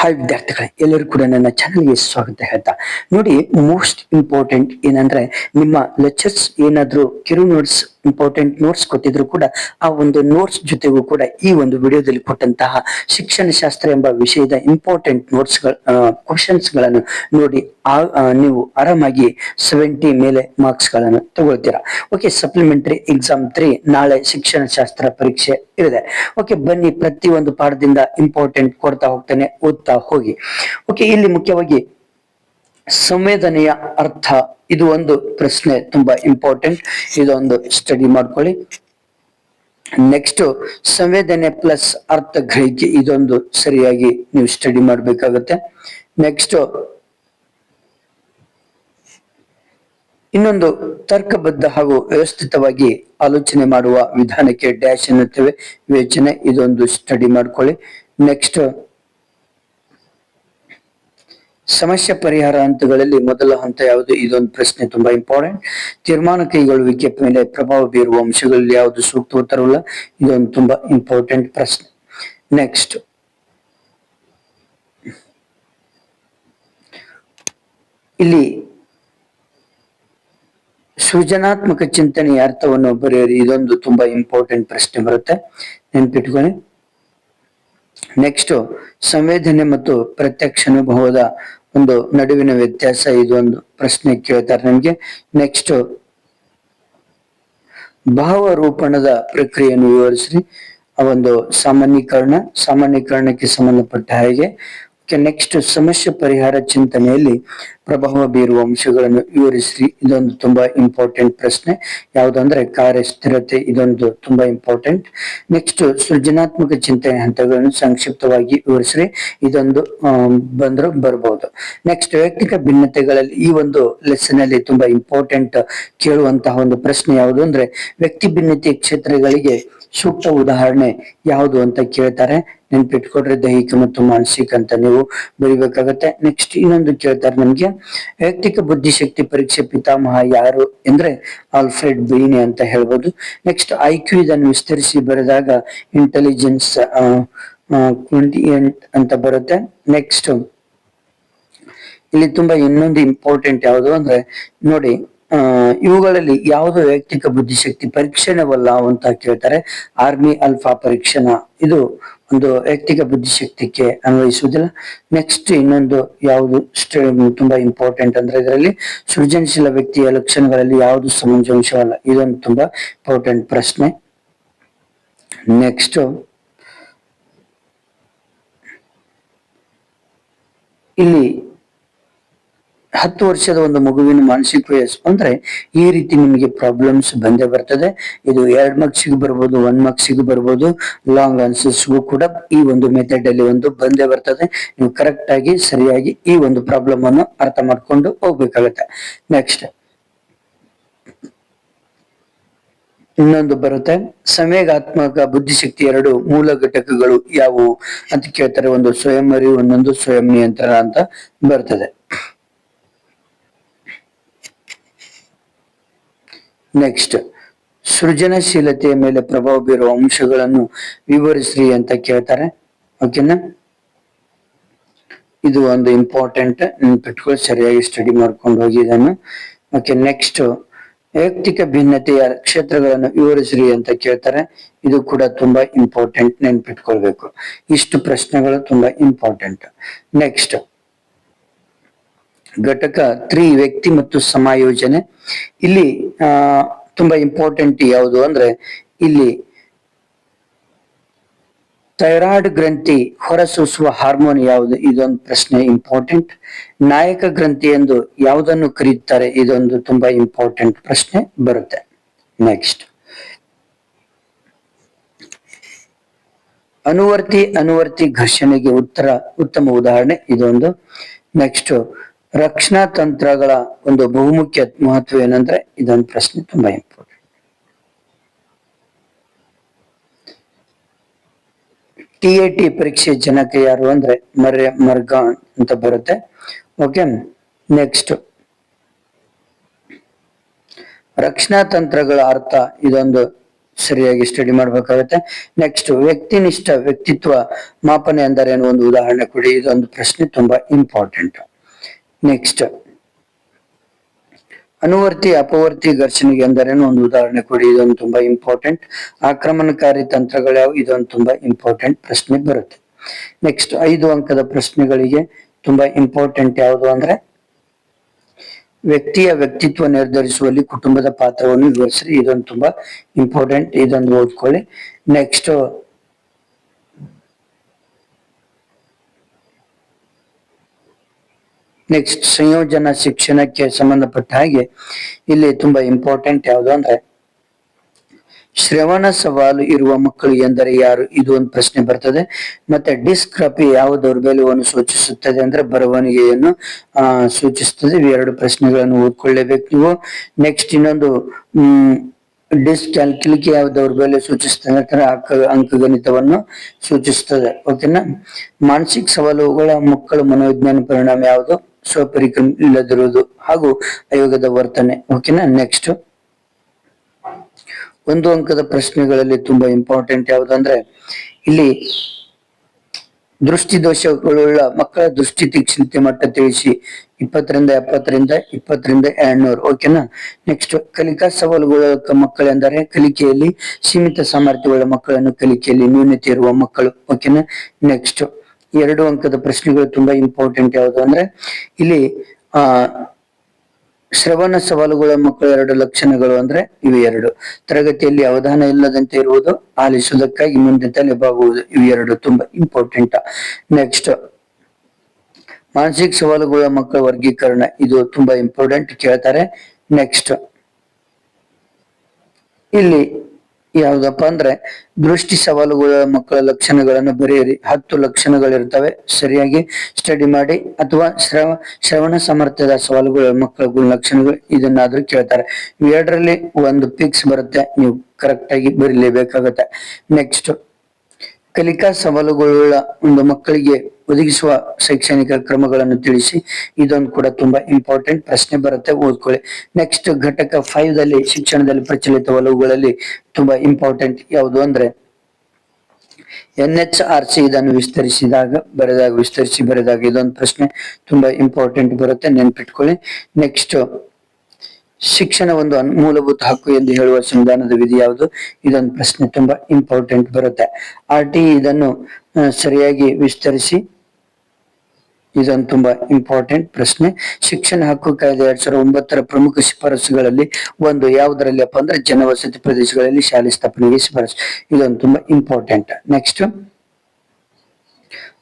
Hi ವಿದ್ಯಾರ್ಥಿಗಳೇ, ಎಲ್ಲರೂ ಕೂಡ ನನ್ನ ಚಾನಲ್ಗೆ ಸ್ವಾಗತ ಹೇಳ್ತಾ. ನೋಡಿ ಮೋಸ್ಟ್ ಇಂಪಾರ್ಟೆಂಟ್ ಏನಂದ್ರೆ, ನಿಮ್ಮ ಲೆಕ್ಚರ್ಸ್ ಏನಾದ್ರೂ ಕಿರು ನೋಟ್ಸ್ ಇಂಪಾರ್ಟೆಂಟ್ ನೋಟ್ಸ್ ಕೊಟ್ಟಿದ್ರು ಕೂಡ ಆ ಒಂದು ನೋಟ್ಸ್ ಜೊತೆಗೂ ಕೂಡ ಈ ಒಂದು ವಿಡಿಯೋದಲ್ಲಿ ಕೊಟ್ಟಂತಹ ಶಿಕ್ಷಣ ಶಾಸ್ತ್ರ ಎಂಬ ವಿಷಯದ ಇಂಪಾರ್ಟೆಂಟ್ ನೋಟ್ಸ್ ಕ್ವಶನ್ಸ್ಗಳನ್ನು ನೋಡಿ, ಆ ನೀವು ಆರಾಮಾಗಿ ಸೆವೆಂಟಿ ಮೇಲೆ ಮಾರ್ಕ್ಸ್ಗಳನ್ನು ತಗೊಳ್ತೀರಾ. ಓಕೆ ಸಪ್ಲಿಮೆಂಟರಿ ಎಕ್ಸಾಮ್ ತ್ರೀ ನಾಳೆ ಶಿಕ್ಷಣ ಶಾಸ್ತ್ರ ಪರೀಕ್ಷೆ ಇದೆ ಓಕೆ ಬನ್ನಿ ಪ್ರತಿ ಒಂದು ಪಾಠದಿಂದ ಇಂಪಾರ್ಟೆಂಟ್ ಕೊಡ್ತಾ ಹೋಗ್ತಾನೆ, ಓದ್ತಾ ಹೋಗಿ. ಓಕೆ ಇಲ್ಲಿ ಮುಖ್ಯವಾಗಿ ಸಂವೇದನೆಯ ಅರ್ಥ ಇದು ಒಂದು ಪ್ರಶ್ನೆ ತುಂಬಾ ಇಂಪಾರ್ಟೆಂಟ್ ಇದೊಂದು ಸ್ಟಡಿ ಮಾಡ್ಕೊಳ್ಳಿ. ನೆಕ್ಸ್ಟ್ ಸಂವೇದನೆ ಪ್ಲಸ್ ಅರ್ಥ ಗ್ರಹಿಕೆ ಇದೊಂದು ಸರಿಯಾಗಿ ನೀವು ಸ್ಟಡಿ ಮಾಡ್ಬೇಕಾಗತ್ತೆ. ನೆಕ್ಸ್ಟ್ ಇನ್ನೊಂದು ತರ್ಕಬದ್ಧ ಹಾಗೂ ವ್ಯವಸ್ಥಿತವಾಗಿ ಆಲೋಚನೆ ಮಾಡುವ ವಿಧಾನಕ್ಕೆ ಡ್ಯಾಶ್ ಎನ್ನುತ್ತೇವೆ. ವಿವೇಚನೆ, ಇದೊಂದು ಸ್ಟಡಿ ಮಾಡ್ಕೊಳ್ಳಿ. ನೆಕ್ಸ್ಟ್ ಸಮಸ್ಯೆ ಪರಿಹಾರ ಹಂತಗಳಲ್ಲಿ ಮೊದಲ ಹಂತ ಯಾವುದು? ಇದೊಂದು ಪ್ರಶ್ನೆ ತುಂಬಾ ಇಂಪಾರ್ಟೆಂಟ್ ತೀರ್ಮಾನ ಕೈಗೊಳ್ಳುವಿಕೆ ಮೇಲೆ ಪ್ರಭಾವ ಬೀರುವ ಅಂಶಗಳಲ್ಲಿ ಯಾವುದು ಸೂಕ್ತ ಉತ್ತರವಲ್ಲ? ಇದೊಂದು ತುಂಬಾ ಇಂಪಾರ್ಟೆಂಟ್ ಪ್ರಶ್ನೆ. ನೆಕ್ಸ್ಟ್ ಇಲ್ಲಿ ಸೃಜನಾತ್ಮಕ ಚಿಂತನೆಯ ಅರ್ಥವನ್ನು ಬರೆಯಿರಿ ಇದೊಂದು ತುಂಬಾ ಇಂಪಾರ್ಟೆಂಟ್ ಪ್ರಶ್ನೆ ಬರುತ್ತೆ. ನೆನ್ಪಿಟ್ಕೊಳ್ಳಿ. ನೆಕ್ಸ್ಟ್ ಸಂವೇದನೆ ಮತ್ತು ಪ್ರತ್ಯಕ್ಷ ಅನುಭವದ ಒಂದು ನಡುವಿನ ವ್ಯತ್ಯಾಸ ಇದು ಒಂದು ಪ್ರಶ್ನೆ ಕೇಳ್ತಾರೆ ನಮ್ಗೆ. ನೆಕ್ಸ್ಟ್ ಭಾವರೂಪಣದ ಪ್ರಕ್ರಿಯೆಯನ್ನು ವಿವರಿಸ್ರಿ. ಆ ಒಂದು ಸಾಮಾನ್ಯೀಕರಣ, ಸಾಮಾನ್ಯೀಕರಣಕ್ಕೆ ಸಂಬಂಧಪಟ್ಟ ಹಾಗೆ ನೆಕ್ಸ್ಟ್ ಸಮಸ್ಯೆ ಪರಿಹಾರ ಚಿಂತನೆಯಲ್ಲಿ ಪ್ರಭಾವ ಬೀರುವ ಅಂಶಗಳನ್ನು ವಿವರಿಸಿ. ಇದೊಂದು ತುಂಬಾ ಇಂಪಾರ್ಟೆಂಟ್ ಪ್ರಶ್ನೆ. ಯಾವುದಂದ್ರೆ ಕಾರ್ಯ ಸ್ಥಿರತೆ ಇದೊಂದು ತುಂಬಾ ಇಂಪಾರ್ಟೆಂಟ್ ನೆಕ್ಸ್ಟ್ ಸೃಜನಾತ್ಮಕ ಚಿಂತನೆ ಹಂತಗಳನ್ನು ಸಂಕ್ಷಿಪ್ತವಾಗಿ ವಿವರಿಸ್ರಿ ಇದೊಂದು ಬಂದ್ರು ಬರ್ಬೋದು. ನೆಕ್ಸ್ಟ್ ವೈಯಕ್ತಿಕ ಭಿನ್ನತೆಗಳಲ್ಲಿ ಈ ಒಂದು ಲೆಸನ್ ಅಲ್ಲಿ ತುಂಬಾ ಇಂಪಾರ್ಟೆಂಟ್ ಕೇಳುವಂತಹ ಒಂದು ಪ್ರಶ್ನೆ ಯಾವುದು ಅಂದ್ರೆ ವ್ಯಕ್ತಿ ಭಿನ್ನತೆ ಕ್ಷೇತ್ರಗಳಿಗೆ ಸೂಕ್ತ ಉದಾಹರಣೆ ಯಾವುದು ಅಂತ ಕೇಳ್ತಾರೆ. ನೆನ್ಪಿಟ್ಕೊಡ್ರಿ ದೈಹಿಕ ಮತ್ತು ಮಾನಸಿಕ ಅಂತ ನೀವು ಬರಿಬೇಕಾಗತ್ತೆ. ನೆಕ್ಸ್ಟ್ ಇನ್ನೊಂದು ಕೇಳ್ತಾರೆ ನಮ್ಗೆ ವೈಯಕ್ತಿಕ ಬುದ್ಧಿಶಕ್ತಿ ಪರೀಕ್ಷೆ ಪಿತಾಮಹ ಯಾರು? ಅಂದ್ರೆ ಆಲ್ಫ್ರೆಡ್ ಬೀನೆ ಅಂತ ಹೇಳ್ಬೋದು. ನೆಕ್ಸ್ಟ್ ಐ ಕ್ಯೂ ಇದನ್ನು ವಿಸ್ತರಿಸಿ ಬರೆದಾಗ ಇಂಟೆಲಿಜೆನ್ಸ್ ಅಂತ ಬರುತ್ತೆ. ನೆಕ್ಸ್ಟ್ ಇಲ್ಲಿ ತುಂಬಾ ಇನ್ನೊಂದು ಇಂಪಾರ್ಟೆಂಟ್ ಯಾವುದು ಅಂದ್ರೆ, ನೋಡಿ ಇವುಗಳಲ್ಲಿ ಯಾವುದು ವೈಯಕ್ತಿಕ ಬುದ್ಧಿಶಕ್ತಿ ಪರೀಕ್ಷಣವಲ್ಲ ಅಂತ ಕೇಳ್ತಾರೆ. ಆರ್ಮಿ ಅಲ್ಫಾ ಪರೀಕ್ಷಣ. ಇದು ಒಂದು ವೈಯಕ್ತಿಕ ಬುದ್ಧಿಶಕ್ತಿಗೆ ಅನ್ವಯಿಸುವುದಿಲ್ಲ. ನೆಕ್ಸ್ಟ್ ಇನ್ನೊಂದು ಯಾವುದು ತುಂಬಾ ಇಂಪಾರ್ಟೆಂಟ್ ಅಂದ್ರೆ ಇದರಲ್ಲಿ ಸೃಜನಶೀಲ ವ್ಯಕ್ತಿಯ ಲಕ್ಷಣಗಳಲ್ಲಿ ಯಾವುದು ಸಮಂಜಸವಲ್ಲ? ಇದೊಂದು ತುಂಬಾ ಇಂಪಾರ್ಟೆಂಟ್ ಪ್ರಶ್ನೆ. ನೆಕ್ಸ್ಟ್ ಇಲ್ಲಿ ಹತ್ತು ವರ್ಷದ ಒಂದು ಮಗುವಿನ ಮಾನಸಿಕ ವಯಸ್ಸು ಅಂದ್ರೆ ಈ ರೀತಿ ನಿಮಗೆ ಪ್ರಾಬ್ಲಮ್ಸ್ ಬಂದೇ ಬರ್ತದೆ. ಇದು ಎರಡ್ ಮಾರ್ಕ್ಸಿಗೂ ಬರ್ಬೋದು ಒನ್ ಮಾರ್ಕ್ಸಿಗೂ ಬರ್ಬೋದು. ಲಾಂಗ್ ಆನ್ಸರ್ಸ್ಗೂ ಕೂಡ ಈ ಒಂದು ಮೆಥಡ್ ಅಲ್ಲಿ ಒಂದು ಬಂದೇ ಬರ್ತದೆ. ನೀವು ಕರೆಕ್ಟ್ ಆಗಿ, ಸರಿಯಾಗಿ ಈ ಒಂದು ಪ್ರಾಬ್ಲಮ್ ಅನ್ನು ಅರ್ಥ ಮಾಡ್ಕೊಂಡು ಹೋಗ್ಬೇಕಾಗತ್ತೆ. ನೆಕ್ಸ್ಟ್ ಇನ್ನೊಂದು ಬರುತ್ತೆ. ಸಂವೇಗಾತ್ಮಕ ಬುದ್ಧಿಶಕ್ತಿ ಎರಡು ಮೂಲ ಘಟಕಗಳು ಯಾವುವು ಅಂತ ಕೇಳ್ತಾರೆ. ಒಂದು ಸ್ವಯಂ ಅರಿವು ಒಂದೊಂದು ಸ್ವಯಂ ನಿಯಂತ್ರಣ ಅಂತ ಬರ್ತದೆ. ನೆಕ್ಸ್ಟ್ ಸೃಜನಶೀಲತೆಯ ಮೇಲೆ ಪ್ರಭಾವ ಬೀರುವ ಅಂಶಗಳನ್ನು ವಿವರಿಸ್ರಿ ಅಂತ ಕೇಳ್ತಾರೆ. ಓಕೆನಾ ಇದು ಒಂದು ಇಂಪಾರ್ಟೆಂಟ್ ನೆನ್ಪಿಟ್ಕೊಳ್ಳಿ ಸರಿಯಾಗಿ ಸ್ಟಡಿ ಮಾಡ್ಕೊಂಡು ಹೋಗಿ ಇದನ್ನು ಓಕೆ ನೆಕ್ಸ್ಟ್ ವೈಯಕ್ತಿಕ ಭಿನ್ನತೆಯ ಕ್ಷೇತ್ರಗಳನ್ನು ವಿವರಿಸ್ರಿ ಅಂತ ಕೇಳ್ತಾರೆ. ಇದು ಕೂಡ ತುಂಬಾ ಇಂಪಾರ್ಟೆಂಟ್ ನೆನ್ಪಿಟ್ಕೊಳ್ಬೇಕು. ಇಷ್ಟು ಪ್ರಶ್ನೆಗಳು ತುಂಬಾ ಇಂಪಾರ್ಟೆಂಟ್ ನೆಕ್ಸ್ಟ್ ಘಟಕ ತ್ರೀ, ವ್ಯಕ್ತಿ ಮತ್ತು ಸಮಾಯೋಜನೆ. ಇಲ್ಲಿ ತುಂಬಾ ಇಂಪಾರ್ಟೆಂಟ್ ಯಾವುದು ಅಂದ್ರೆ ಇಲ್ಲಿ ಥೈರಾಯ್ಡ್ ಗ್ರಂಥಿ ಹೊರಸೂಸುವ ಹಾರ್ಮೋನ್ ಯಾವುದು? ಇದೊಂದು ಪ್ರಶ್ನೆ ಇಂಪಾರ್ಟೆಂಟ್ ನಾಯಕ ಗ್ರಂಥಿ ಎಂದು ಯಾವುದನ್ನು ಕರೆಯುತ್ತಾರೆ ಇದೊಂದು ತುಂಬಾ ಇಂಪಾರ್ಟೆಂಟ್ ಪ್ರಶ್ನೆ ಬರುತ್ತೆ. ನೆಕ್ಸ್ಟ್ ಅನುವರ್ತಿ ಅನುವರ್ತಿ ಘರ್ಷಣೆಗೆ ಉತ್ತರ, ಉತ್ತಮ ಉದಾಹರಣೆ ಇದೊಂದು. ನೆಕ್ಸ್ಟ್ ರಕ್ಷಣಾ ತಂತ್ರಗಳ ಒಂದು ಬಹುಮುಖ್ಯ ಮಹತ್ವ ಏನಂದ್ರೆ ಇದೊಂದು ಪ್ರಶ್ನೆ ತುಂಬಾ ಇಂಪಾರ್ಟೆಂಟ್ ಟಿ ಎ ಟಿ ಪರೀಕ್ಷೆ ಜನಕ ಯಾರು ಅಂದ್ರೆ ಮರ್ಯ, ಮರ್ಗಾನ್ ಅಂತ ಬರುತ್ತೆ. ಓಕೆ ನೆಕ್ಸ್ಟ್ ರಕ್ಷಣಾ ತಂತ್ರಗಳ ಅರ್ಥ ಇದೊಂದು ಸರಿಯಾಗಿ ಸ್ಟಡಿ ಮಾಡ್ಬೇಕಾಗುತ್ತೆ. ನೆಕ್ಸ್ಟ್ ವ್ಯಕ್ತಿನಿಷ್ಠ ವ್ಯಕ್ತಿತ್ವ ಮಾಪನೆ ಅಂದರೆ ಏನು? ಒಂದು ಉದಾಹರಣೆ ಕೊಡಿ. ಇದೊಂದು ಪ್ರಶ್ನೆ ತುಂಬಾ ಇಂಪಾರ್ಟೆಂಟ್ ನೆಕ್ಸ್ಟ್ ಅನುವರ್ತಿ, ಅಪವರ್ತಿ ಘರ್ಷಣೆಗೆ ಎಂದರೇನು? ಒಂದು ಉದಾಹರಣೆ ಕೊಡಿ. ಇದೊಂದು ತುಂಬಾ ಇಂಪಾರ್ಟೆಂಟ್ ಆಕ್ರಮಣಕಾರಿ ತಂತ್ರಗಳ್ಯಾವು ಇದೊಂದು ತುಂಬಾ ಇಂಪಾರ್ಟೆಂಟ್ ಪ್ರಶ್ನೆ ಬರುತ್ತೆ. ನೆಕ್ಸ್ಟ್ ಐದು ಅಂಕದ ಪ್ರಶ್ನೆಗಳಿಗೆ ತುಂಬಾ ಇಂಪಾರ್ಟೆಂಟ್ ಯಾವುದು ಅಂದ್ರೆ, ವ್ಯಕ್ತಿಯ ವ್ಯಕ್ತಿತ್ವ ನಿರ್ಧರಿಸುವಲ್ಲಿ ಕುಟುಂಬದ ಪಾತ್ರವನ್ನು ವಿವರಿಸ್ರಿ. ಇದೊಂದು ತುಂಬಾ ಇಂಪಾರ್ಟೆಂಟ್ ಇದೊಂದು ಓದ್ಕೊಳ್ಳಿ. ನೆಕ್ಸ್ಟ್ ನೆಕ್ಸ್ಟ್ ಸಂಯೋಜನಾ ಶಿಕ್ಷಣಕ್ಕೆ ಸಂಬಂಧಪಟ್ಟ ಹಾಗೆ ಇಲ್ಲಿ ತುಂಬಾ ಇಂಪಾರ್ಟೆಂಟ್ ಯಾವುದು ಅಂದ್ರೆ, ಶ್ರವಣ ಸವಾಲು ಇರುವ ಮಕ್ಕಳು ಎಂದರೆ ಯಾರು? ಇದು ಒಂದು ಪ್ರಶ್ನೆ ಬರ್ತದೆ. ಮತ್ತೆ ಡಿಸ್ಕ್ರಪಿ ಯಾವ ದೌರ್ಬಲ್ಯವನ್ನು ಸೂಚಿಸುತ್ತದೆ ಅಂದ್ರೆ ಬರವಣಿಗೆಯನ್ನು, ಆ, ಸೂಚಿಸುತ್ತದೆ. ಎರಡು ಪ್ರಶ್ನೆಗಳನ್ನು ಓದ್ಕೊಳ್ಳೇಬೇಕು ನೀವು. ನೆಕ್ಸ್ಟ್ ಇನ್ನೊಂದು, ಹ್ಮ್ ಡಿಸ್ಕ್ಯಾಲ್ಕುಲಿಕೆ ಯಾವ ದೌರ್ಬಲ್ಯ ಸೂಚಿಸ್ತದೆ ಅಂಕ, ಅಂಕಗಣಿತವನ್ನು ಸೂಚಿಸ್ತದೆ ಓಕೆನಾ ಮಾನಸಿಕ ಸವಾಲುಗಳ ಮಕ್ಕಳ ಮನೋವಿಜ್ಞಾನ ಪರಿಣಾಮ ಯಾವುದು? ಸ್ವಪರಿಕಲ್ಪನೆ ಇಲ್ಲದಿರುವುದು ಹಾಗೂ ಆಯೋಗದ ವರ್ತನೆ. ಓಕೆನಾ ನೆಕ್ಸ್ಟ್ ಒಂದು ಅಂಕದ ಪ್ರಶ್ನೆಗಳಲ್ಲಿ ತುಂಬಾ ಇಂಪಾರ್ಟೆಂಟ್ ಯಾವ್ದಂದ್ರೆ, ಇಲ್ಲಿ ದೃಷ್ಟಿ ದೋಷಗಳುಳ್ಳ ಮಕ್ಕಳ ದೃಷ್ಟಿ ತೀಕ್ಷ್ಣತೆ ಮಟ್ಟ ತಿಳಿಸಿ. ಇಪ್ಪತ್ತರಿಂದ ಎಪ್ಪತ್ತರಿಂದ, ಇಪ್ಪತ್ತರಿಂದ ಎರಡ್ನೂರು. ಓಕೆನಾ ನೆಕ್ಸ್ಟ್ ಕಲಿಕಾ ಸವಾಲುಗಳ ಮಕ್ಕಳೆಂದರೆ ಕಲಿಕೆಯಲ್ಲಿ ಸೀಮಿತ ಸಾಮರ್ಥ್ಯವುಳ್ಳ ಮಕ್ಕಳನ್ನು ಕಲಿಕೆಯಲ್ಲಿ ನ್ಯೂನತೆ ಇರುವ ಮಕ್ಕಳು. ಓಕೆನಾ ನೆಕ್ಸ್ಟ್ ಎರಡು ಅಂಕದ ಪ್ರಶ್ನೆಗಳು ತುಂಬಾ ಇಂಪಾರ್ಟೆಂಟ್ ಯಾವುದು ಅಂದ್ರೆ, ಇಲ್ಲಿ, ಆ, ಶ್ರವಣ ಸವಾಲುಗಳ ಮಕ್ಕಳ ಎರಡು ಲಕ್ಷಣಗಳು ಅಂದ್ರೆ ಇವು ಎರಡು. ತರಗತಿಯಲ್ಲಿ ಅವಧಾನ ಇಲ್ಲದಂತೆ ಇರುವುದು, ಆಲಿಸುವುದಕ್ಕಾಗಿ ಮುಂದೆ ತಲೆಬಾಗುವುದು ಇವು ಎರಡು ತುಂಬಾ ಇಂಪಾರ್ಟೆಂಟ್ ನೆಕ್ಸ್ಟ್ ಮಾನಸಿಕ ಸವಾಲುಗಳ ಮಕ್ಕಳ ವರ್ಗೀಕರಣ ಇದು ತುಂಬಾ ಇಂಪಾರ್ಟೆಂಟ್ ಕೇಳ್ತಾರೆ. ನೆಕ್ಸ್ಟ್ ಇಲ್ಲಿ ಯಾವ್ದಪ್ಪ ಅಂದ್ರೆ ದೃಷ್ಟಿ ಸವಾಲುಗಳ ಮಕ್ಕಳ ಲಕ್ಷಣಗಳನ್ನು ಬರೆಯಿರಿ. ಹತ್ತು ಲಕ್ಷಣಗಳಿರ್ತವೆ ಸರಿಯಾಗಿ ಸ್ಟಡಿ ಮಾಡಿ ಅಥವಾ ಶ್ರವ, ಶ್ರವಣ ಸಾಮರ್ಥ್ಯದ ಸವಾಲುಗಳ ಮಕ್ಕಳ ಗುಣಲಕ್ಷಣಗಳು ಇದನ್ನಾದ್ರೂ ಕೇಳ್ತಾರೆ. ಎರಡರಲ್ಲಿ ಒಂದು ಪಿಕ್ಸ್ ಬರುತ್ತೆ. ನೀವು ಕರೆಕ್ಟ್ ಆಗಿ ಬರೀಲೇಬೇಕಾಗತ್ತೆ. ನೆಕ್ಸ್ಟ್ ಕಲಿಕಾ ಸವಾಲುಗಳುಳ್ಳ ಒಂದು ಮಕ್ಕಳಿಗೆ ಒದಗಿಸುವ ಶೈಕ್ಷಣಿಕ ಕ್ರಮಗಳನ್ನು ತಿಳಿಸಿ, ಇದೊಂದು ಕೂಡ ತುಂಬಾ ಇಂಪಾರ್ಟೆಂಟ್ ಪ್ರಶ್ನೆ ಬರುತ್ತೆ, ಓದ್ಕೊಳ್ಳಿ. ನೆಕ್ಸ್ಟ್ ಘಟಕ ಫೈವ್ ದಲ್ಲಿ ಶಿಕ್ಷಣದಲ್ಲಿ ಪ್ರಚಲಿತ ಒಲವುಗಳಲ್ಲಿ ತುಂಬಾ ಇಂಪಾರ್ಟೆಂಟ್ ಯಾವುದು ಅಂದ್ರೆ ಎನ್ ಎಚ್ ಆರ್ ಸಿ ಇದನ್ನು ವಿಸ್ತರಿಸಿದಾಗ, ಬರೆದಾಗ, ವಿಸ್ತರಿಸಿ ಬರೆದಾಗ ಇದೊಂದು ಪ್ರಶ್ನೆ ತುಂಬಾ ಇಂಪಾರ್ಟೆಂಟ್ ಬರುತ್ತೆ, ನೆನ್ಪಿಟ್ಕೊಳ್ಳಿ. ನೆಕ್ಸ್ಟ್ ಶಿಕ್ಷಣ ಒಂದು ಮೂಲಭೂತ ಹಕ್ಕು ಎಂದು ಹೇಳುವ ಸಂವಿಧಾನದ ವಿಧಿ ಯಾವುದು? ಇದೊಂದು ಪ್ರಶ್ನೆ ತುಂಬಾ ಇಂಪಾರ್ಟೆಂಟ್ ಬರುತ್ತೆ. ಆರ್ ಟಿ ಇದನ್ನು ಸರಿಯಾಗಿ ವಿಸ್ತರಿಸಿ ಇದೊಂದು ತುಂಬಾ ಇಂಪಾರ್ಟೆಂಟ್ ಪ್ರಶ್ನೆ. ಶಿಕ್ಷಣ ಹಕ್ಕು ಕಾಯ್ದೆ ಎರಡ್ ಸಾವಿರದ ಒಂಬತ್ತರ ಪ್ರಮುಖ ಶಿಫಾರಸುಗಳಲ್ಲಿ ಒಂದು ಯಾವುದರಲ್ಲಿ ಅಪ್ಪ ಅಂದ್ರೆ ಜನವಸತಿ ಪ್ರದೇಶಗಳಲ್ಲಿ ಶಾಲೆ ಸ್ಥಾಪನೆಗೆ ಶಿಫಾರಸು. ಇದೊಂದು ತುಂಬಾ ಇಂಪಾರ್ಟೆಂಟ್ ನೆಕ್ಸ್ಟ್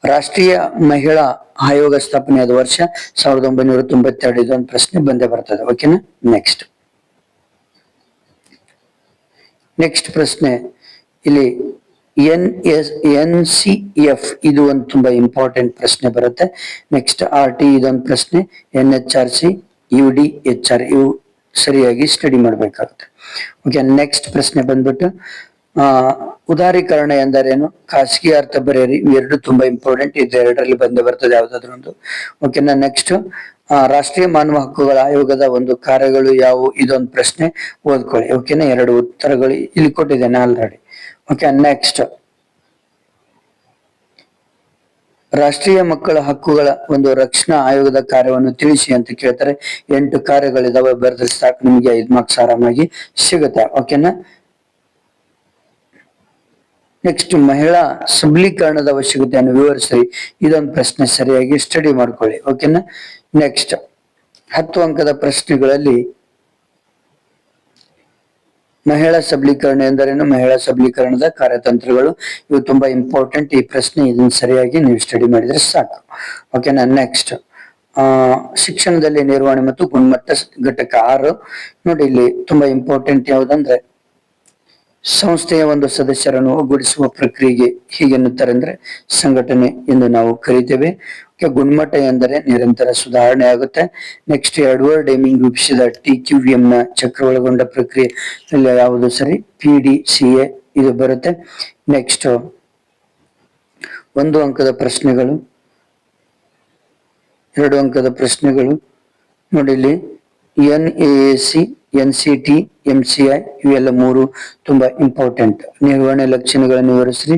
ರಾಷ್ಟ್ರೀಯ ಮಹಿಳಾ ಆಯೋಗ ಸ್ಥಾಪನೆಯಾದ ವರ್ಷ ಸಾವಿರದ ಒಂಬೈನೂರ ತೊಂಬತ್ತೆರಡು ಇದೊಂದು ಪ್ರಶ್ನೆ ಬಂದೇ ಬರ್ತದೆ. ಓಕೆನಾ ನೆಕ್ಸ್ಟ್ ನೆಕ್ಸ್ಟ್ ಪ್ರಶ್ನೆ. ಇಲ್ಲಿ N S, N C, F, ಇದು ಒಂದು ತುಂಬಾ ಇಂಪಾರ್ಟೆಂಟ್ ಪ್ರಶ್ನೆ ಬರುತ್ತೆ. ನೆಕ್ಸ್ಟ್ ಆರ್ ಟಿ ಇದೊಂದು ಪ್ರಶ್ನೆ. N H R C U D H R ಇವು ಸರಿಯಾಗಿ ಸ್ಟಡಿ ಮಾಡಬೇಕಾಗುತ್ತೆ. ಓಕೆ ನೆಕ್ಸ್ಟ್ ಪ್ರಶ್ನೆ ಬಂದ್ಬಿಟ್ಟು ಉದಾರೀಕರಣ ಎಂದರೇನು? ಖಾಸಗಿ ಅರ್ಥ ಬರೆಯಿರಿ. ಇವೆರಡು ತುಂಬಾ ಇಂಪಾರ್ಟೆಂಟ್ ಇದು ಎರಡರಲ್ಲಿ ಬಂದೇ ಬರ್ತದೆ ಯಾವ್ದಾದ್ರು ಒಂದು. ಓಕೆನಾ ನೆಕ್ಸ್ಟ್ ರಾಷ್ಟ್ರೀಯ ಮಾನವ ಹಕ್ಕುಗಳ ಆಯೋಗದ ಒಂದು ಕಾರ್ಯಗಳು ಯಾವುವು? ಇದೊಂದು ಪ್ರಶ್ನೆ. ಓದ್ಕೊಳ್ಳಿ. ಓಕೆನಾ ಎರಡು ಉತ್ತರಗಳು ಇಲ್ಲಿ ಕೊಟ್ಟಿದ್ದೇನೆ ಆಲ್ರೆಡಿ ಓಕೆ ನೆಕ್ಸ್ಟ್ ರಾಷ್ಟ್ರೀಯ ಮಕ್ಕಳ ಹಕ್ಕುಗಳ ಒಂದು ರಕ್ಷಣಾ ಆಯೋಗದ ಕಾರ್ಯವನ್ನು ತಿಳಿಸಿ ಅಂತ ಕೇಳ್ತಾರೆ. ಎಂಟು ಕಾರ್ಯಗಳಿದಾವೆ. ಬರೆದ್ರೆ ಸಾಕು. ನಿಮಗೆ ಐದ್ ಮಾರ್ಕ್ಸ್ ಆರಾಮಾಗಿ ಸಿಗುತ್ತೆ. ಓಕೆನಾ ನೆಕ್ಸ್ಟ್ ಮಹಿಳಾ ಸಬಲೀಕರಣದ ಅವಶ್ಯಕತೆಯನ್ನು ವಿವರಿಸಿ ಇದೊಂದು ಪ್ರಶ್ನೆ ಸರಿಯಾಗಿ ಸ್ಟಡಿ ಮಾಡ್ಕೊಳ್ಳಿ. ಓಕೆನಾ ನೆಕ್ಸ್ಟ್ ಹತ್ತು ಅಂಕದ ಪ್ರಶ್ನೆಗಳಲ್ಲಿ ಮಹಿಳಾ ಸಬಲೀಕರಣ ಎಂದರೇನು? ಮಹಿಳಾ ಸಬಲೀಕರಣದ ಕಾರ್ಯತಂತ್ರಗಳು. ಇವು ತುಂಬಾ ಇಂಪಾರ್ಟೆಂಟ್ ಈ ಪ್ರಶ್ನೆ ಇದನ್ನ ಸರಿಯಾಗಿ ನೀವು ಸ್ಟಡಿ ಮಾಡಿದ್ರೆ ಸಾಕು. ಓಕೆನಾ ನೆಕ್ಸ್ಟ್ ಆ, ಶಿಕ್ಷಣದಲ್ಲಿ ನಿರ್ವಹಣೆ ಮತ್ತು ಗುಣಮಟ್ಟ ಘಟಕ ಆರು. ನೋಡಿ, ಇಲ್ಲಿ ತುಂಬಾ ಇಂಪಾರ್ಟೆಂಟ್ ಯಾವುದಂದ್ರೆ ಸಂಸ್ಥೆಯ ಒಂದು ಸದಸ್ಯರನ್ನು ಒಗ್ಗೂಡಿಸುವ ಪ್ರಕ್ರಿಯೆಗೆ ಹೀಗೆನ್ನುತ್ತಾರೆ ಅಂದ್ರೆ ಸಂಘಟನೆ ಎಂದು ನಾವು ಕರೀತೇವೆ. ಗುಣಮಟ್ಟ ಎಂದರೆ ನಿರಂತರ ಸುಧಾರಣೆ ಆಗುತ್ತೆ. ನೆಕ್ಸ್ಟ್ ಎಡ್ವರ್ಡ್ ಡೇಮಿಂಗ್ ರೂಪಿಸಿದ ಟಿ ಕ್ಯೂ ಎಂ ನ ಚಕ್ರ ಒಳಗೊಂಡ ಪ್ರಕ್ರಿಯೆ ಯಾವುದು ಸರಿ? ಪಿ ಡಿ ಸಿ ಎ ಇದು ಬರುತ್ತೆ. ನೆಕ್ಸ್ಟ್ ಒಂದು ಅಂಕದ ಪ್ರಶ್ನೆಗಳು. ಎರಡು ಅಂಕದ ಪ್ರಶ್ನೆಗಳು. ನೋಡಿ ಇಲ್ಲಿ N A C N C T M C I ಇವೆಲ್ಲ ಮೂರು ತುಂಬಾ ಇಂಪಾರ್ಟೆಂಟ್ ನಿರ್ವಹಣೆ ಲಕ್ಷಣಗಳನ್ನು ವಿವರಿಸ್ರಿ.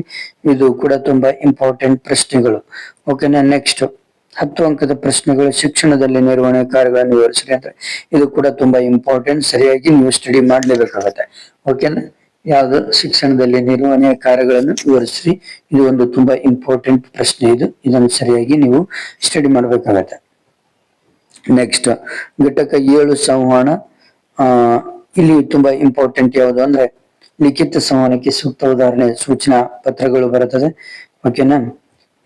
ಇದು ಕೂಡ ತುಂಬಾ ಇಂಪಾರ್ಟೆಂಟ್ ಪ್ರಶ್ನೆಗಳು. ಓಕೆನಾ ನೆಕ್ಸ್ಟ್ ಹತ್ತು ಅಂಕದ ಪ್ರಶ್ನೆಗಳು ಶಿಕ್ಷಣದಲ್ಲಿ ನಿರ್ವಹಣೆ ಕಾರ್ಯಗಳನ್ನು ವಿವರಿಸ್ರಿ ಅಂದ್ರೆ ಇದು ಕೂಡ ತುಂಬಾ ಇಂಪಾರ್ಟೆಂಟ್ ಸರಿಯಾಗಿ ನೀವು ಸ್ಟಡಿ ಮಾಡ್ಲೇಬೇಕಾಗತ್ತೆ. ಓಕೆನಾ ಯಾವ್ದು? ಶಿಕ್ಷಣದಲ್ಲಿ ನಿರ್ವಹಣೆ ಕಾರ್ಯಗಳನ್ನು ವಿವರಿಸ್ರಿ. ಇದು ಒಂದು ತುಂಬಾ ಇಂಪಾರ್ಟೆಂಟ್ ಪ್ರಶ್ನೆ ಇದು. ಇದನ್ನು ಸರಿಯಾಗಿ ನೀವು ಸ್ಟಡಿ ಮಾಡಬೇಕಾಗತ್ತೆ. ನೆಕ್ಸ್ಟ್ ಘಟಕ ಏಳು ಸಂವಹನ. ಇಲ್ಲಿ ತುಂಬಾ ಇಂಪಾರ್ಟೆಂಟ್ ಯಾವುದು ಅಂದ್ರೆ ಲಿಖಿತ ಸಂವಹನಕ್ಕೆ ಸೂಕ್ತ ಉದಾಹರಣೆ ಸೂಚನಾ ಪತ್ರಗಳು ಬರುತ್ತದೆ. ಓಕೆನಾ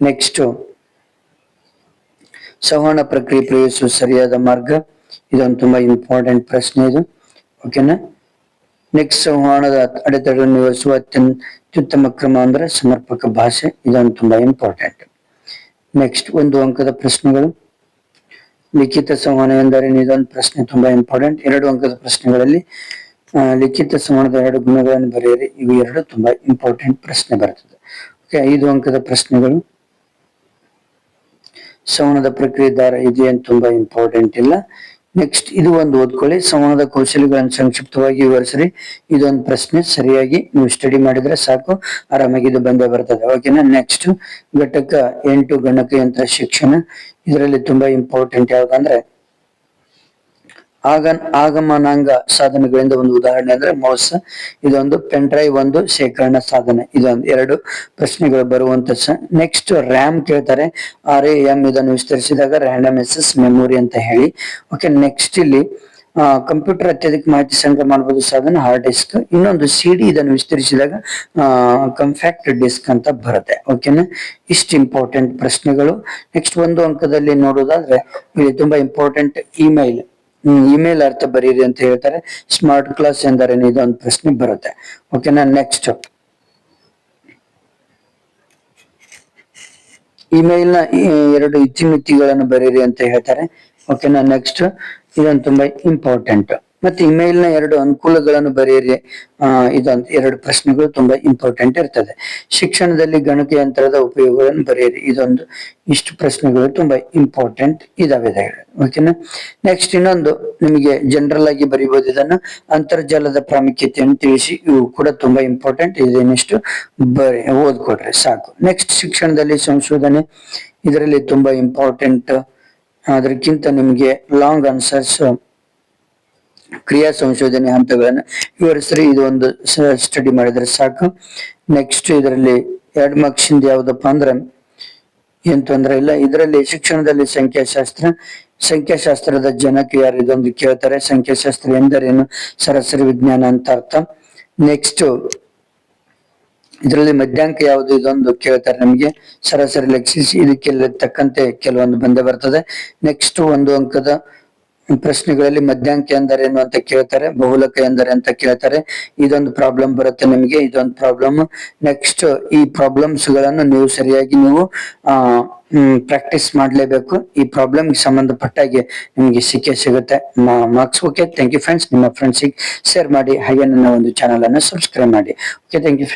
ನೆಕ್ಸ್ಟ್ ಸಂವಹನ ಪ್ರಕ್ರಿಯೆ ಪ್ರಯೋಗಿಸುವ ಸರಿಯಾದ ಮಾರ್ಗ. ಇದೊಂದು ತುಂಬಾ ಇಂಪಾರ್ಟೆಂಟ್ ಪ್ರಶ್ನೆ ಇದು. ಓಕೆನಾ ನೆಕ್ಸ್ಟ್ ಸಂವಹನದ ಅಡೆತಡೆಯನ್ನು ನಿವಾರಿಸುವ ಅತ್ಯಂತ ಅತ್ಯುತ್ತಮ ಕ್ರಮ ಅಂದ್ರೆ ಸಮರ್ಪಕ ಭಾಷೆ. ಇದೊಂದು ತುಂಬಾ ಇಂಪಾರ್ಟೆಂಟ್ ನೆಕ್ಸ್ಟ್ ಒಂದು ಅಂಕದ ಪ್ರಶ್ನೆಗಳು. ಲಿಖಿತ ಸಂವಹನ ಎಂದರೆ ಇದೊಂದು ಪ್ರಶ್ನೆ ತುಂಬಾ ಇಂಪಾರ್ಟೆಂಟ್ ಎರಡು ಅಂಕದ ಪ್ರಶ್ನೆಗಳಲ್ಲಿ ಲಿಖಿತ ಸಂವಹನದ ಎರಡು ಗುಣಗಳನ್ನು ಬರೆಯಿರಿ. ಇವು ಎರಡು ತುಂಬಾ ಇಂಪಾರ್ಟೆಂಟ್ ಪ್ರಶ್ನೆ ಬರ್ತದೆ. ಓಕೆ ಐದು ಅಂಕದ ಪ್ರಶ್ನೆಗಳು. ಸಂವಹನದ ಪ್ರಕ್ರಿಯೆ ದಾರ ಇದೇನು ತುಂಬಾ ಇಂಪಾರ್ಟೆಂಟ್ ಇಲ್ಲ. ನೆಕ್ಸ್ಟ್ ಇದು ಒಂದು ಓದ್ಕೊಳ್ಳಿ. ಸಂವಾದ ಕೌಶಲ್ಯಗಳನ್ನು ಸಂಕ್ಷಿಪ್ತವಾಗಿ ವಿವರಿಸ್ರಿ. ಇದೊಂದು ಪ್ರಶ್ನೆ. ಸರಿಯಾಗಿ ನೀವು ಸ್ಟಡಿ ಮಾಡಿದ್ರೆ ಸಾಕು. ಆರಾಮಾಗಿ ಇದು ಬಂದೇ ಬರ್ತದೆ. ಓಕೆನಾ ನೆಕ್ಸ್ಟ್ ಘಟಕ ಎಂಟು ಗಣಕಯಂತ್ರ ಶಿಕ್ಷಣ. ಇದರಲ್ಲಿ ತುಂಬಾ ಇಂಪಾರ್ಟೆಂಟ್ ಯಾವ್ದಂದ್ರೆ ಆಗ ಆಗಮನಾಂಗ ಸಾಧನಗಳಿಂದ ಒಂದು ಉದಾಹರಣೆ ಅಂದ್ರೆ ಮೌಸ್. ಇದೊಂದು ಪೆನ್ ಡ್ರೈವ್ ಒಂದು ಶೇಖರಣಾ ಸಾಧನ. ಇದೊಂದು ಎರಡು ಪ್ರಶ್ನೆಗಳು ಬರುವಂತ ನೆಕ್ಸ್ಟ್ ರ್ಯಾಮ್ ಕೇಳ್ತಾರೆ. ಆರ್ ಎ ಎಂ ಇದನ್ನು ವಿಸ್ತರಿಸಿದಾಗ ರ್ಯಾಂಡಮ್ ಎಸ್ ಮೆಮೊರಿ ಅಂತ ಹೇಳಿ. ಓಕೆ ನೆಕ್ಸ್ಟ್ ಇಲ್ಲಿ ಕಂಪ್ಯೂಟರ್ ಅತ್ಯಧಿಕ ಮಾಹಿತಿ ಸಂಗ್ರಹ ಮಾಡಬಹುದು ಸಾಧನ ಹಾರ್ಡ್ ಡಿಸ್ಕ್ ಇನ್ನೊಂದು ಸಿ ಡಿ ಇದನ್ನು ವಿಸ್ತರಿಸಿದಾಗ ಕಂಫ್ಯಾಕ್ಟ್ ಡಿಸ್ಕ್ ಅಂತ ಬರುತ್ತೆ. ಓಕೆನಾ ಇಷ್ಟು ಇಂಪಾರ್ಟೆಂಟ್ ಪ್ರಶ್ನೆಗಳು. ನೆಕ್ಸ್ಟ್ ಒಂದು ಅಂಕದಲ್ಲಿ ನೋಡೋದಾದ್ರೆ, ಇಲ್ಲಿ ತುಂಬಾ ಇಂಪಾರ್ಟೆಂಟ್ ಇಮೇಲ್ ಇಮೇಲ್ ಅರ್ಥ ಬರೀರಿ ಅಂತ ಹೇಳ್ತಾರೆ. ಸ್ಮಾರ್ಟ್ ಕ್ಲಾಸ್ ಎಂದರೇನು? ಇದೊಂದು ಪ್ರಶ್ನೆ ಬರುತ್ತೆ. ಓಕೆನಾ ನೆಕ್ಸ್ಟ್ ಇಮೇಲ್ನ ಎರಡು ಇತಿಮಿತಿಗಳನ್ನು ಬರೀರಿ ಅಂತ ಹೇಳ್ತಾರೆ. ಓಕೆನಾ ನೆಕ್ಸ್ಟ್ ಇದೊಂದು ತುಂಬಾ ಇಂಪಾರ್ಟೆಂಟ್ ಮತ್ತೆ ಇಮೇಲ್ನ ಎರಡು ಅನುಕೂಲಗಳನ್ನು ಬರೆಯಿರಿ. ಇದೊಂದು ಎರಡು ಪ್ರಶ್ನೆಗಳು ತುಂಬಾ ಇಂಪಾರ್ಟೆಂಟ್ ಇರ್ತದೆ. ಶಿಕ್ಷಣದಲ್ಲಿ ಗಣಕಯಂತ್ರದ ಉಪಯೋಗಗಳನ್ನು ಬರೆಯಿರಿ. ಇದೊಂದು ಇಷ್ಟು ಪ್ರಶ್ನೆಗಳು ತುಂಬಾ ಇಂಪಾರ್ಟೆಂಟ್ ಇದಾವೆ ಓಕೆನಾ ನೆಕ್ಸ್ಟ್ ಇನ್ನೊಂದು ನಿಮಗೆ ಜನರಲ್ ಆಗಿ ಬರೀಬಹುದು ಇದನ್ನ. ಅಂತರ್ಜಾಲದ ಪ್ರಾಮುಖ್ಯತೆಯನ್ನು ತಿಳಿಸಿ. ಇವು ಕೂಡ ತುಂಬಾ ಇಂಪಾರ್ಟೆಂಟ್ ಇದೇನಿಷ್ಟು? ಬರಿ, ಓದ್ಕೊಡ್ರಿ, ಸಾಕು. ನೆಕ್ಸ್ಟ್ ಶಿಕ್ಷಣದಲ್ಲಿ ಸಂಶೋಧನೆ. ಇದರಲ್ಲಿ ತುಂಬಾ ಇಂಪಾರ್ಟೆಂಟ್ ಅದಕ್ಕಿಂತ ನಿಮಗೆ ಲಾಂಗ್ ಆನ್ಸರ್ಸ್ ಕ್ರಿಯಾ ಸಂಶೋಧನೆ ಹಂತಗಳನ್ನ ವಿವರಿಸ್ರಿ. ಇದು ಒಂದು ಸ್ಟಡಿ ಮಾಡಿದ್ರೆ ಸಾಕು. ನೆಕ್ಸ್ಟ್ ಇದರಲ್ಲಿ ಎರಡ್ ಮಾರ್ಕ್ಸ್ ಇಂದ ಯಾವ್ದಪ್ಪ ಅಂದ್ರೆ ಏನ್ ತೊಂದ್ರೆ ಇಲ್ಲ. ಇದರಲ್ಲಿ ಶಿಕ್ಷಣದಲ್ಲಿ ಸಂಖ್ಯಾಶಾಸ್ತ್ರ. ಸಂಖ್ಯಾಶಾಸ್ತ್ರದ ಜನಕ ಯಾರು ಇದೊಂದು ಕೇಳ್ತಾರೆ? ಸಂಖ್ಯಾಶಾಸ್ತ್ರ ಎಂದರೇನು? ಸರಾಸರಿ ವಿಜ್ಞಾನ ಅಂತ ಅರ್ಥ. ನೆಕ್ಸ್ಟ್ ಇದರಲ್ಲಿ ಮಧ್ಯಾಂಕ ಯಾವುದು ಇದೊಂದು ಕೇಳ್ತಾರೆ ನಮಗೆ? ಸರಾಸರಿ ಲೆಕ್ಸಿಸಿ. ಇದಕ್ಕೆಲ್ಲ ತಕ್ಕಂತೆ ಕೆಲವೊಂದು ಬಂದೇ ಬರ್ತದೆ. ನೆಕ್ಸ್ಟ್ ಒಂದು ಅಂಕದ ಪ್ರಶ್ನೆಗಳಲ್ಲಿ ಮಧ್ಯಾಂಕ ಎಂದರೇನು ಅಂತ ಕೇಳ್ತಾರೆ, ಬಹುಲಕ ಎಂದರೆ ಅಂತ ಕೇಳ್ತಾರೆ. ಇದೊಂದು ಪ್ರಾಬ್ಲಮ್ ಬರುತ್ತೆ ನಿಮಗೆ, ಇದೊಂದು ಪ್ರಾಬ್ಲಮ್ ನೆಕ್ಸ್ಟ್ ಈ ಪ್ರಾಬ್ಲಮ್ಸ್ಗಳನ್ನು ನೀವು ಸರಿಯಾಗಿ ನೀವು, ಆ ಪ್ರಾಕ್ಟೀಸ್ ಮಾಡ್ಲೇಬೇಕು. ಈ ಪ್ರಾಬ್ಲಮ್ ಸಂಬಂಧಪಟ್ಟ ಹಾಗೆ ನಿಮಗೆ ಸಿಕ್ಕೇ ಸಿಗುತ್ತೆ. Marks okay thank you friends ನಿಮ್ಮ ಫ್ರೆಂಡ್ಸಿಗೆ ಶೇರ್ ಮಾಡಿ ಹಾಗೆ ನನ್ನ ಒಂದು ಚಾನಲ್ ಅನ್ನು ಸಬ್ಸ್ಕ್ರೈಬ್ ಮಾಡಿ. Okay thank you